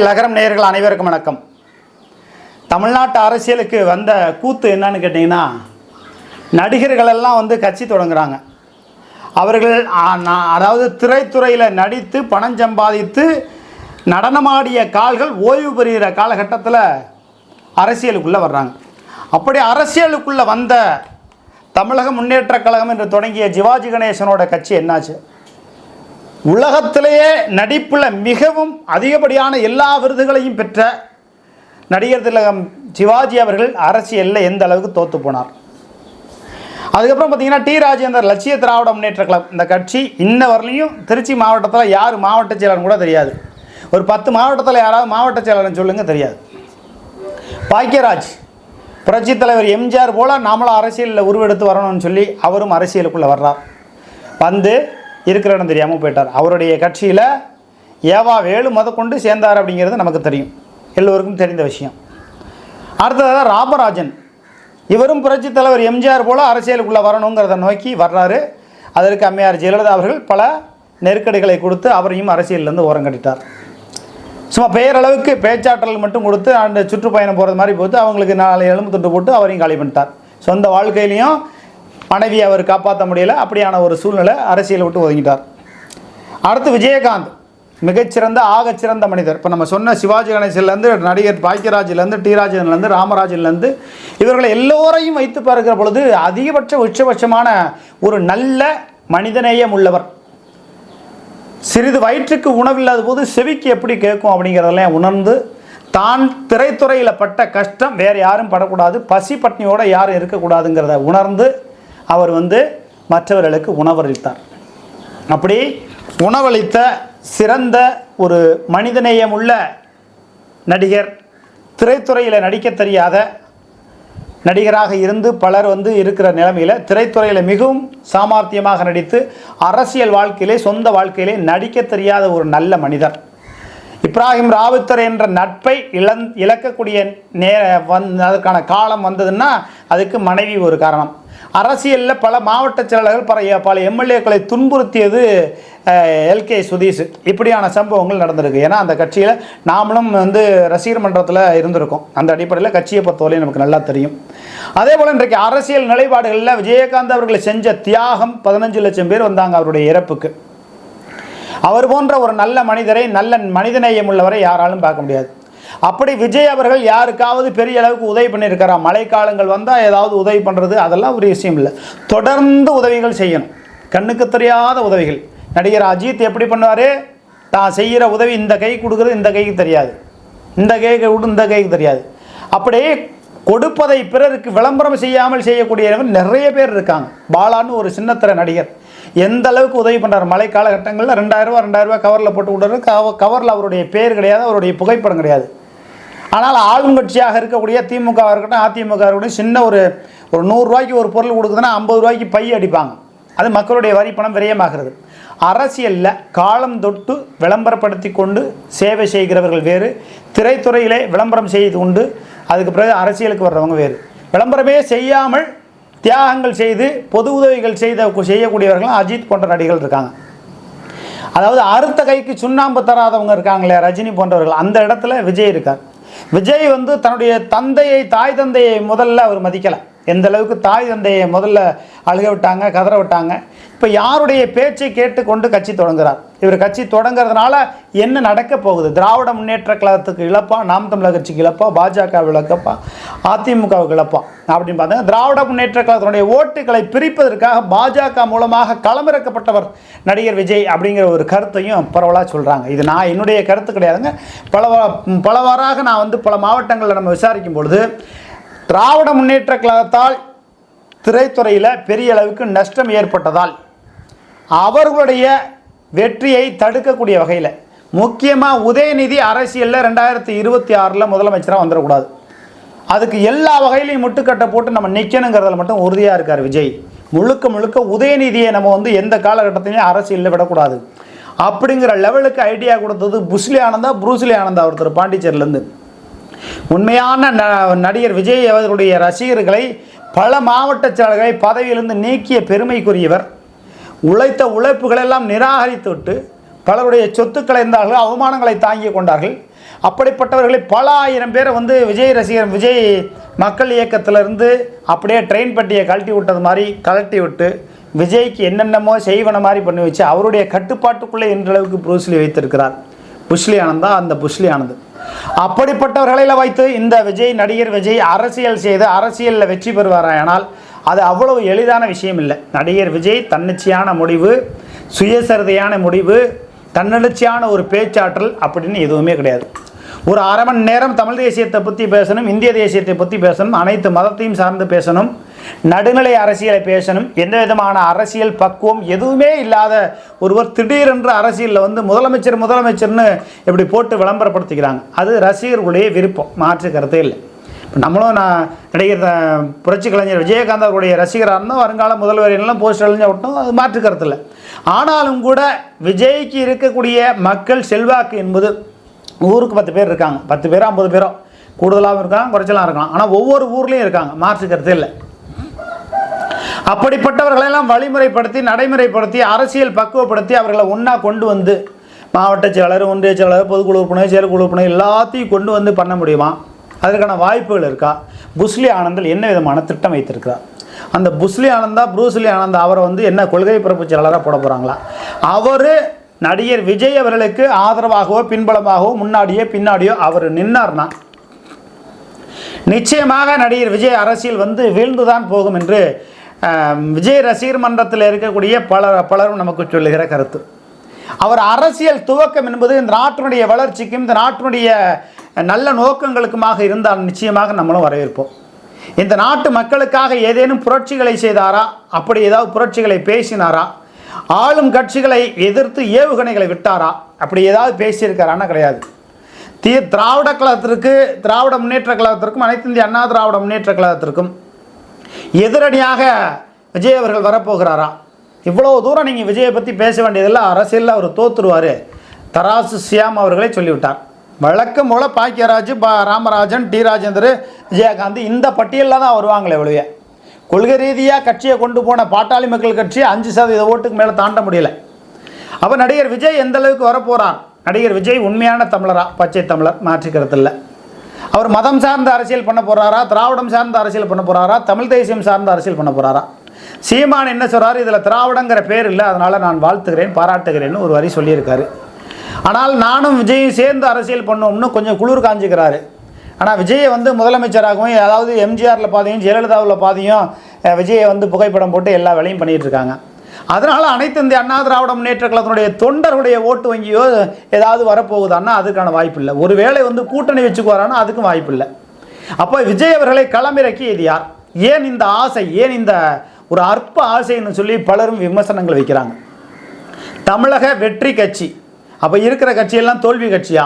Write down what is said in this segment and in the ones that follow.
லகரம் நேயர்கள் அனைவருக்கும் வணக்கம். தமிழ்நாட்டு அரசியலுக்கு வந்த கூத்து என்னன்னு கேட்டிங்கன்னா நடிகர்கள் எல்லாம் வந்து கட்சி தொடங்குறாங்க. அவர்கள் அதாவது திரைத்துறையில் நடித்து பணம் சம்பாதித்து நடனமாடிய கால்கள் ஓய்வு பெறுகிற காலகட்டத்தில் அரசியலுக்குள்ளே வர்றாங்க. அப்படி அரசியலுக்குள்ளே வந்த தமிழக முன்னேற்றக் கழகம் என்று தொடங்கிய சிவாஜி கணேசனோட கட்சி என்னாச்சு? உலகத்திலேயே நடிப்பில் மிகவும் அதிகப்படியான எல்லா விருதுகளையும் பெற்ற நடிகர் திலகம் சிவாஜி அவர்கள் அரசியலில் எந்த அளவுக்கு தோற்று போனார். அதுக்கப்புறம் பார்த்தீங்கன்னா டி ராஜேந்தர் லட்சிய திராவிட முன்னேற்ற கழகம் இந்த கட்சி இன்ன வரலையும் திருச்சி மாவட்டத்தில் யார் மாவட்ட செயலர்னு கூட தெரியாது. ஒரு பத்து மாவட்டத்தில் யாராவது மாவட்ட செயலர்னு சொல்லுங்கள் தெரியாது. பாக்கியராஜ் புரட்சித் தலைவர் எம்ஜிஆர் போல் நாமளும் அரசியலில் உருவெடுத்து வரணும்னு சொல்லி அவரும் அரசியலுக்குள்ளே வர்றார். வந்து இருக்கிற இடம் தெரியாமல் போயிட்டார். அவருடைய கட்சியில் ஏவா வேலு முதற்கொண்டு சேர்ந்தார் அப்படிங்கிறது நமக்கு தெரியும். எல்லோருக்கும் தெரிந்த விஷயம். அடுத்ததாக ராமராஜன். இவரும் புரட்சி தலைவர் எம்ஜிஆர் போல் அரசியலுக்குள்ளே வரணுங்கிறத நோக்கி வர்றாரு. அதற்கு அம்மையார் ஜெயலலிதா அவர்கள் பல நெருக்கடிகளை கொடுத்து அவரையும் அரசியலிருந்து ஓரம் கட்டிட்டார். சும்மா பெயரளவுக்கு பேச்சாற்றல் மட்டும் கொடுத்து அந்த சுற்றுப்பயணம் போகிறது மாதிரி போட்டு அவங்களுக்கு நாளை எலும்பு தொட்டு போட்டு அவரையும் காலி பண்ணிட்டார். சொந்த வாழ்க்கையிலையும் மனைவியை அவர் காப்பாற்ற முடியல. அப்படியான ஒரு சூழ்நிலை அரசியலை விட்டு ஒதுங்கிட்டார். அடுத்து விஜயகாந்த் மிகச்சிறந்த ஆகச்சிறந்த மனிதர். இப்போ நம்ம சொன்ன சிவாஜி கணேசன்லேருந்து நடிகர் பாக்கியராஜிலேருந்து டி. ராஜன்லேருந்து ராமராஜன்லேருந்து இவர்களை எல்லோரையும் வைத்து பார்க்கிற பொழுது அதிகபட்ச உச்சபட்சமான ஒரு நல்ல மனிதநேயம் உள்ளவர். சிறிது வயிற்றுக்கு உணவில்லாத போது செவிக்கு எப்படி கேட்கும் அப்படிங்கிறதெல்லாம் உணர்ந்து தான் திரைத்துறையில் பட்ட கஷ்டம் வேறு யாரும் படக்கூடாது பசி பட்னியோடு யாரும் இருக்கக்கூடாதுங்கிறத உணர்ந்து அவர் வந்து மற்றவர்களுக்கு உணவளித்தார். அப்படி உணவளித்த சிறந்த ஒரு மனிதநேயம் உள்ள நடிகர் திரைத்துறையில் நடிக்க தெரியாத நடிகராக இருந்து பலர் வந்து இருக்கிற நிலைமையில் திரைத்துறையில் மிகவும் சாமர்த்தியமாக நடித்து அரசியல் வாழ்க்கையிலே சொந்த வாழ்க்கையிலே நடிக்க தெரியாத ஒரு நல்ல மனிதர். இப்ராஹிம் ராவுத்தர் என்ற நட்பை இழந் இழக்கக்கூடிய நே வந் அதற்கான காலம் வந்ததுன்னா அதுக்கு மனைவி ஒரு காரணம். அரசியலில் பல மாவட்ட செயலாளர்கள் பல பல எம்எல்ஏக்களை துன்புறுத்தியது எல்கே சுதீஷ். இப்படியான சம்பவங்கள் நடந்திருக்கு. ஏன்னா அந்த கட்சியில் நாமளும் வந்து ரசிகர் மன்றத்தில் இருந்திருக்கோம். அந்த அடிப்படையில் கட்சியை பொறுத்தவரையும் நமக்கு நல்லா தெரியும். அதே போல் இன்றைக்கு அரசியல் நிலைப்பாடுகளில் விஜயகாந்த் அவர்களை செஞ்ச தியாகம் பதினஞ்சு லட்சம் பேர் வந்தாங்க அவருடைய இறப்புக்கு. அவர் போன்ற ஒரு நல்ல மனிதரை நல்ல மனிதநேயம் உள்ளவரை யாராலும் பார்க்க முடியாது. அப்படி விஜய் அவர்கள் யாருக்காவது பெரிய அளவுக்கு உதவி பண்ணியிருக்காரா? மழைக்காலங்கள் வந்தால் ஏதாவது உதவி பண்ணுறது அதெல்லாம் ஒரு விஷயம் இல்லை. தொடர்ந்து உதவிகள் செய்யணும். கண்ணுக்கு தெரியாத உதவிகள். நடிகர் அஜித் எப்படி பண்ணுவார்? தான் செய்கிற உதவி இந்த கை கொடுக்குறது இந்த கைக்கு தெரியாது. இந்த கைக்கு விட்டு இந்த கைக்கு தெரியாது. அப்படியே கொடுப்பதை பிறருக்கு விளம்பரம் செய்யாமல் செய்யக்கூடியவங்க நிறைய பேர் இருக்காங்க. பாலான்னு ஒரு சின்னத்திரை நடிகர். எந்த அளவுக்கு உதவி பண்ணுறாரு மழை காலகட்டங்களில் ரெண்டாயிரரூவா ரெண்டாயிரரூவா கவரில் போட்டு விடுறாரு கவரில் அவருடைய பேர் கிடையாது அவருடைய புகைப்படம் கிடையாது. ஆனால் ஆளுங்கட்சியாக இருக்கக்கூடிய திமுக இருக்கட்டும் அதிமுக இருக்கட்டும் சின்ன ஒரு ஒரு நூறுரூவாய்க்கு ஒரு பொருள் கொடுக்குதுன்னா ஐம்பது ரூபாய்க்கு பை அடிப்பாங்க. அது மக்களுடைய வரி பணம் விரயமாகிறது. அரசியலில் காலம் தொட்டு விளம்பரப்படுத்தி கொண்டு சேவை செய்கிறவர்கள் வேறு திரைத்துறையிலே விளம்பரம் செய்து கொண்டு அதுக்கு பிறகு அரசியலுக்கு வர்றவங்க வேறு. விளம்பரமே செய்யாமல் தியாகங்கள் செய்து பொது உதவிகள் செய்த செய்யக்கூடியவர்களும் அஜித் போன்ற நடிகர்கள் இருக்காங்க. அதாவது அறுத்த கைக்கு சுண்ணாம்பு தராதவங்க இருக்காங்களே ரஜினி போன்றவர்கள் அந்த இடத்துல விஜய் இருக்கார். விஜய் வந்து தன்னுடைய தந்தையை தாய் தந்தையை முதல்ல அவர் மதிக்கலை. எந்த அளவுக்கு தாய் தந்தையை முதல்ல அழுக விட்டாங்க கதற விட்டாங்க. இப்போ யாருடைய பேச்சை கேட்டுக்கொண்டு கட்சி தொடங்குறார்? இவர் கட்சி தொடங்குறதுனால என்ன நடக்க போகுது? திராவிட முன்னேற்ற கழகத்துக்கு இழப்பா? நாம் தமிழக கட்சிக்கு இழப்பா? பாஜக இழக்கப்பா? அதிமுகவுக்கு இழப்பா? அப்படின்னு பார்த்தா திராவிட முன்னேற்ற கழகத்தினுடைய ஓட்டுகளை பிரிப்பதற்காக பாஜக மூலமாக களமிறக்கப்பட்டவர் நடிகர் விஜய் அப்படிங்கிற ஒரு கருத்தையும் பரவலாக சொல்கிறாங்க இது நான் என்னுடைய கருத்து கிடையாதுங்க. பல பலவாறாக நான் வந்து பல மாவட்டங்களில் நம்ம விசாரிக்கும் பொழுது திராவிட முன்னேற்ற கழகத்தால் திரைத்துறையில் பெரிய அளவுக்கு நஷ்டம் ஏற்பட்டதால் அவர்களுடைய வெற்றியை தடுக்கக்கூடிய வகையில். முக்கியமாக உதயநிதி அரசியலில் ரெண்டாயிரத்தி இருபத்தி ஆறில் முதலமைச்சராக வந்துடக்கூடாது. அதுக்கு எல்லா வகையிலையும் முட்டுக்கட்டை போட்டு நம்ம நிற்கணுங்கிறதுல மட்டும் உறுதியாக இருக்கார் விஜய். முழுக்க முழுக்க உதயநிதியை நம்ம வந்து எந்த காலகட்டத்திலையும் அரசியலில் விடக்கூடாது. அப்படிங்கிற லெவலுக்கு ஐடியா கொடுத்தது புஸ்லி ஆனந்தா புரூஸ்லி ஆனந்தா ஒருத்தர் பாண்டிச்சேரியிலேருந்து உண்மையான ந- நடிகர் விஜய் அவர்களுடைய ரசிகர்களை பல மாவட்ட செயலர்களை பதவியிலிருந்து நீக்கிய பெருமைக்குரியவர். உழைத்த உழைப்புகளெல்லாம் நிராகரித்து விட்டு பலருடைய சொத்துக்களை இருந்தார்கள் அவமானங்களை தாங்கி கொண்டார்கள். அப்படிப்பட்டவர்களை பல ஆயிரம் பேரை வந்து விஜய் ரசிகர் விஜய் மக்கள் இயக்கத்திலிருந்து அப்படியே ட்ரெயின் பட்டியை கழட்டி விட்டது மாதிரி கழட்டி விட்டு விஜய்க்கு என்னென்னமோ செய்வன மாதிரி பண்ணி வச்சு அவருடைய கட்டுப்பாட்டுக்குள்ளே இன்றளவுக்கு புருஸ்லி வைத்திருக்கிறார். புஷ்லி ஆனந்தா அந்த புஷ்லி ஆனந்த் அப்படிப்பட்டவர்களில் வைத்து இந்த விஜய் நடிகர் விஜய் அரசியல் செய்து அரசியலில் வெற்றி பெறுவாரானால் அது அவ்வளவு எளிதான விஷயம் இல்லை. நடிகர் விஜய் தன்னிச்சையான முடிவு சுயசரிதையான முடிவு தன்னெழுச்சியான ஒரு பேச்சாற்றல் அப்படின்னு எதுவுமே கிடையாது. ஒரு அரை மணி நேரம் தமிழ் தேசியத்தை பற்றி பேசணும் இந்திய தேசியத்தை பற்றி பேசணும் அனைத்து மதத்தையும் சார்ந்து பேசணும் நடுநிலை அரசியலை பேசணும் எந்த விதமான அரசியல் பக்குவம் எதுவுமே இல்லாத ஒருவர் திடீரென்று அரசியலில் வந்து முதலமைச்சர் முதலமைச்சர்னு இப்படி போட்டு விளம்பரப்படுத்திக்கிறாங்க. அது ரசிகர்களுடைய விருப்பம் மாற்று கருத்தே இல்லை. நம்மளும் நான் நடிகர் புரட்சி கலைஞர் விஜயகாந்த் அவருடைய ரசிகராக இருந்தோம். வருங்கால முதல்வர் எல்லாம் போஸ்டர் எழுதி விட்டோம் அது மாற்று இல்லை. ஆனாலும் கூட விஜய்க்கு இருக்கக்கூடிய மக்கள் செல்வாக்கு என்பது ஊருக்கு பத்து பேர் இருக்காங்க. பத்து பேரோ ஐம்பது பேரோ கூடுதலாகவும் இருக்கலாம் குறைச்சலாம் இருக்கலாம். ஆனால் ஒவ்வொரு ஊர்லேயும் இருக்காங்க. மாற்றுக்கிறது இல்லை. அப்படிப்பட்டவர்களெல்லாம் வழிமுறைப்படுத்தி நடைமுறைப்படுத்தி அரசியல் பக்குவப்படுத்தி அவர்களை ஒன்றா கொண்டு வந்து மாவட்ட செயலர் ஒன்றிய செயலர் பொதுக்குழு உறுப்பினர் செயற்குழு உறுப்பினர் எல்லாத்தையும் கொண்டு வந்து பண்ண முடியுமா? அதற்கான வாய்ப்புகள் இருக்கா? புஸ்லி ஆனந்தில் என்ன விதமான திட்டம் வைத்திருக்கிறார்? அந்த புஸ்லி ஆனந்தா புரூஸ்லி ஆனந்தா அவரை வந்து என்ன கொள்கை பிறப்பு செயலாளராக போட போகிறாங்களா அவர் நடிகர் விஜய் அவர்களுக்கு ஆதரவாகவோ பின்பலமாகவோ முன்னாடியோ பின்னாடியோ அவர் நின்னார்னா நிச்சயமாக நடிகர் விஜய் அரசியல் வந்து வீழ்ந்துதான் போகும் என்று விஜய் ரசிகர் மன்றத்தில் இருக்கக்கூடிய பலர் பலரும் நமக்கு சொல்லுகிற கருத்து. அவர் அரசியல் துவக்கம் என்பது இந்த நாட்டினுடைய வளர்ச்சிக்கும் இந்த நாட்டினுடைய நல்ல நோக்கங்களுக்குமாக இருந்தால் நிச்சயமாக நம்மளும் வரவேற்போம். இந்த நாட்டு மக்களுக்காக ஏதேனும் புரட்சிகளை செய்தாரா? அப்படி ஏதாவது புரட்சிகளை பேசினாரா? ஆளும் கட்சிகளை எதிர்த்து ஏவுகணைகளை விட்டாரா? அப்படி ஏதாவது பேசியிருக்காரான்னா கிடையாது. தீ திராவிட கழகத்திற்கு திராவிட முன்னேற்ற கழகத்திற்கும் அனைத்து இந்திய அண்ணா திராவிட முன்னேற்ற கழகத்திற்கும் எதிரடியாக விஜய் அவர்கள் வரப்போகிறாரா? இவ்வளோ தூரம் நீங்கள் விஜயை பற்றி பேச வேண்டியதெல்லாம் அரசியலில் அவர் தோத்துருவார். தராசு சியாம் அவர்களே சொல்லிவிட்டார். வழக்கம் போல் பாக்கியராஜ் பா ராமராஜன் டி. ராஜேந்தர் விஜயகாந்த் இந்த பட்டியலில் தான் வருவாங்களே ஒழிய. கொள்கை ரீதியாக கட்சியை கொண்டு போன பாட்டாளி மக்கள் கட்சி அஞ்சு சதவீத ஓட்டுக்கு மேலே தாண்ட முடியல. அப்போ நடிகர் விஜய் எந்த அளவுக்கு வரப்போகிறார் நடிகர் விஜய் உண்மையான தமிழரா? பச்சை தமிழர் மாற்றிக்கிறது இல்லை அவர் மதம் சார்ந்த அரசியல் பண்ண போகிறாரா திராவிடம் சார்ந்த அரசியல் பண்ண போகிறாரா தமிழ் தேசியம் சார்ந்த அரசியல் பண்ண போகிறாரா சீமான் என்ன சொல்றாரு? இதில் திராவிடங்கிற பேர் இல்லை அதனால் நான் வாழ்த்துகிறேன் பாராட்டுகிறேன்னு ஒரு வரி சொல்லியிருக்காரு. ஆனால் நானும் விஜயும் சேர்ந்து அரசியல் பண்ணோம்னு கொஞ்சம் குளிர் காஞ்சிக்கிறாரு. ஆனால் விஜயை வந்து முதலமைச்சராகவும் அதாவது எம்ஜிஆரில் பாதையும் ஜெயலலிதாவில் பாதையும் விஜயை வந்து புகைப்படம் போட்டு எல்லா வேலையும் பண்ணிகிட்டு இருக்காங்க. அதனால் அனைத்து இந்திய அண்ணா திராவிட முன்னேற்ற கழகத்தினுடைய தொண்டருடைய ஓட்டு வங்கியோ ஏதாவது வரப்போகுதான்னா அதுக்கான வாய்ப்பு இல்லை. ஒருவேளை வந்து கூட்டணி வச்சுக்குவாரான்னா அதுக்கும் வாய்ப்பு இல்லை. அப்போ விஜய் அவர்களை களமிறக்கி இது யார்? ஏன் இந்த ஆசை? ஏன் இந்த ஒரு அற்ப ஆசைன்னு சொல்லி பலரும் விமர்சனங்கள் வைக்கிறாங்க. தமிழக வெற்றி கட்சி. அப்போ இருக்கிற கட்சியெல்லாம் தோல்வி கட்சியா?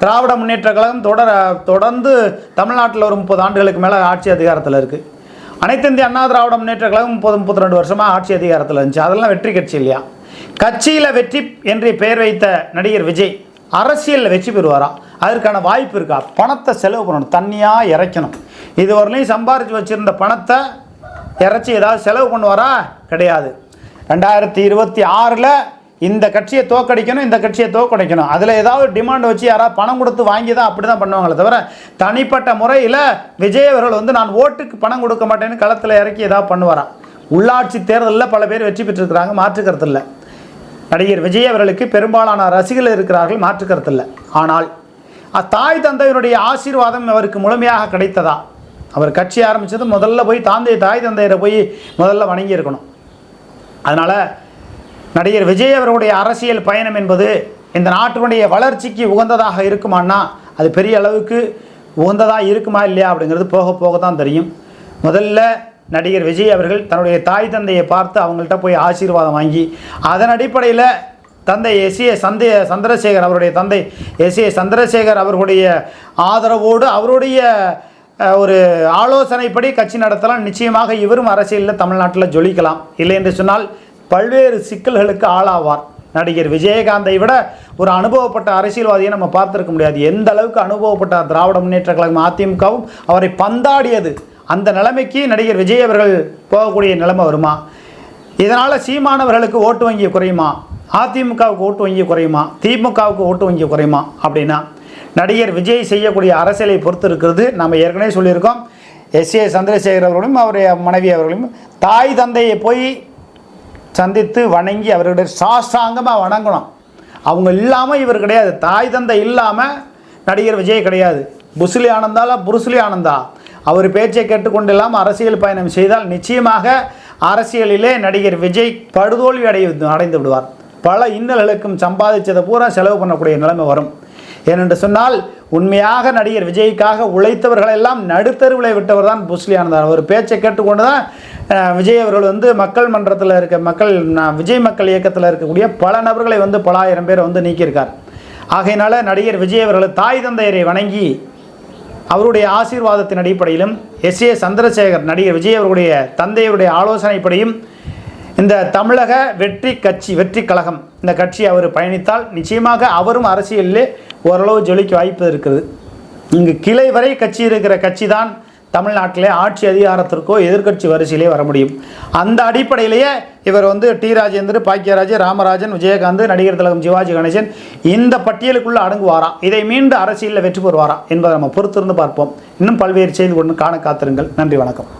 திராவிட முன்னேற்ற கழகம் தொடர தொடர்ந்து தமிழ்நாட்டில் ஒரு முப்பது ஆண்டுகளுக்கு மேலே ஆட்சி அதிகாரத்தில் இருக்குது அனைத்து இந்திய அண்ணா திராவிட முன்னேற்ற கழகம் முப்பது முப்பத்தி ரெண்டு வருஷமாக ஆட்சி அதிகாரத்தில் இருந்துச்சு. அதெல்லாம் வெற்றி கட்சி இல்லையா? கட்சியில் வெற்றி என்று பெயர் வைத்த நடிகர் விஜய் அரசியலில் வெற்றி பெறுவாரா? அதற்கான வாய்ப்பு இருக்கா? பணத்தை செலவு பண்ணணும். தண்ணியாக இறைக்கணும். இதுவரையிலையும் சம்பாரித்து வச்சுருந்த பணத்தை இறைச்சி ஏதாவது செலவு பண்ணுவாரா? கிடையாது. ரெண்டாயிரத்தி இருபத்தி ஆறில் இந்த கட்சியை தோக்கடிக்கணும் இந்த கட்சியை தோக்கடிக்கணும் அதில் ஏதாவது டிமாண்ட் வச்சு யாராவது பணம் கொடுத்து வாங்கி தான் அப்படி தான் பண்ணுவாங்களே தவிர தனிப்பட்ட முறையில் விஜய் அவர்கள் வந்து நான் ஓட்டுக்கு பணம் கொடுக்க மாட்டேன்னு களத்தில் இறக்கி ஏதாவது பண்ணுவாரா? உள்ளாட்சி தேர்தலில் பல பேர் வெற்றி பெற்றிருக்கிறாங்க மாற்றுக்கிறது இல்லை நடிகர் விஜய் அவர்களுக்கு பெரும்பாலான ரசிகர்கள் இருக்கிறார்கள் மாற்றுக்கிறது இல்லை ஆனால் தாய் தந்தையினுடைய ஆசீர்வாதம் அவருக்கு முழுமையாக கிடைத்ததா? அவர் கட்சி ஆரம்பித்தது முதல்ல போய் தாந்தை தாய் தந்தையரை போய் முதல்ல வணங்கியிருக்கணும். அதனால் நடிகர் விஜய் அவருடைய அரசியல் பயணம் என்பது இந்த நாட்டினுடைய வளர்ச்சிக்கு உகந்ததாக இருக்குமான்னா அது பெரிய அளவுக்கு உகந்ததாக இருக்குமா இல்லையா அப்படிங்கிறது போக போக தான் தெரியும். முதல்ல நடிகர் விஜய் அவர்கள் தன்னுடைய தாய் தந்தையை பார்த்து அவங்கள்ட்ட போய் ஆசீர்வாதம் வாங்கி அதன் அடிப்படையில் தந்தை எஸ் ஏ சந்தை சந்திரசேகர் அவருடைய தந்தை எஸ் ஏ சந்திரசேகர் அவர்களுடைய ஆதரவோடு அவருடைய ஒரு ஆலோசனைப்படி கட்சி நடத்தலாம். நிச்சயமாக இவரும் அரசியலில் தமிழ்நாட்டில் ஜொலிக்கலாம். இல்லை என்று சொன்னால் பல்வேறு சிக்கல்களுக்கு ஆளாவார் நடிகர் விஜயகாந்தை விட ஒரு அனுபவப்பட்ட அரசியல்வாதியை நம்ம பார்த்துருக்க முடியாது. எந்த அளவுக்கு அனுபவப்பட்ட திராவிட முன்னேற்ற கழகம் அதிமுகவும் அவரை பந்தாடியது. அந்த நிலைமைக்கு நடிகர் விஜய் அவர்கள் போகக்கூடிய நிலைமை வருமா? இதனால் சீமானவர்களுக்கு ஓட்டு வங்கி குறையுமா? அதிமுகவுக்கு ஓட்டு வங்கி குறையுமா? திமுகவுக்கு ஓட்டு வங்கி குறையுமா? அப்படின்னா நடிகர் விஜய் செய்யக்கூடிய அரசியலை பொறுத்து இருக்கிறது நம்ம ஏற்கனவே சொல்லியிருக்கோம். எஸ் ஏ சந்திரசேகர் அவர்களும் அவருடைய மனைவி அவர்களும் தாய் தந்தையை போய் சந்தித்து வணங்கி அவர்களுடைய சாஸ்தாங்கமாக வணங்கணும். அவங்க இல்லாமல் இவர் கிடையாது. தாய் தந்தை இல்லாமல் நடிகர் விஜய் கிடையாது. புசுலி ஆனந்தால புருசுலி ஆனந்தா? அவர் பேச்சை கேட்டுக்கொண்டு இல்லாமல் அரசியல் பயணம் செய்தால் நிச்சயமாக அரசியலிலே நடிகர் விஜய் படுதோல்வி அடைய அடைந்து விடுவார். பல இன்னல்களுக்கும் சம்பாதிச்சதை பூரா செலவு பண்ணக்கூடிய நிலைமை வரும். ஏனென்று சொன்னால் உண்மையாக நடிகர் விஜய்க்காக உழைத்தவர்களெல்லாம் நடுத்தருவில் விட்டவர் தான் புஸ்லி ஆனந்தார். அவர் பேச்சை கேட்டுக்கொண்டு தான் விஜய் அவர்கள் வந்து மக்கள் மன்றத்தில் இருக்க மக்கள் விஜய் மக்கள் இயக்கத்தில் இருக்கக்கூடிய பல நபர்களை வந்து பல ஆயிரம் பேரை வந்து நீக்கியிருக்கார். ஆகையினால நடிகர் விஜய் அவர்கள் தாய் தந்தையரை வணங்கி அவருடைய ஆசீர்வாதத்தின் அடிப்படையிலும் எஸ் ஏ சந்திரசேகர் நடிகர் விஜய் அவருடைய தந்தையருடைய ஆலோசனைப்படியும் இந்த தமிழக வெற்றி கட்சி வெற்றி கழகம் இந்த கட்சி அவர் பயணித்தால் நிச்சயமாக அவரும் அரசியலிலே ஓரளவு ஜொலிக்க வாய்ப்பு இருக்கிறது இங்கு கிளை வரை கட்சி இருக்கிற கட்சி தான் தமிழ்நாட்டிலே ஆட்சி அதிகாரத்திற்கோ எதிர்க்கட்சி வரிசையிலே வர முடியும். அந்த அடிப்படையிலேயே இவர் வந்து டி ராஜேந்தர் பாக்கியராஜ் ராமராஜன் விஜயகாந்த் நடிகர் திலகம் சிவாஜி கணேசன் இந்த பட்டியலுக்குள்ளே அடங்குவாராம் இதை மீண்டும் அரசியலில் வெற்றி பெறுவாராம் என்பதை நம்ம பொறுத்திருந்து பார்ப்போம். இன்னும் பல்வேறு செய்தி கொண்டு காண காத்திருங்கள். நன்றி வணக்கம்.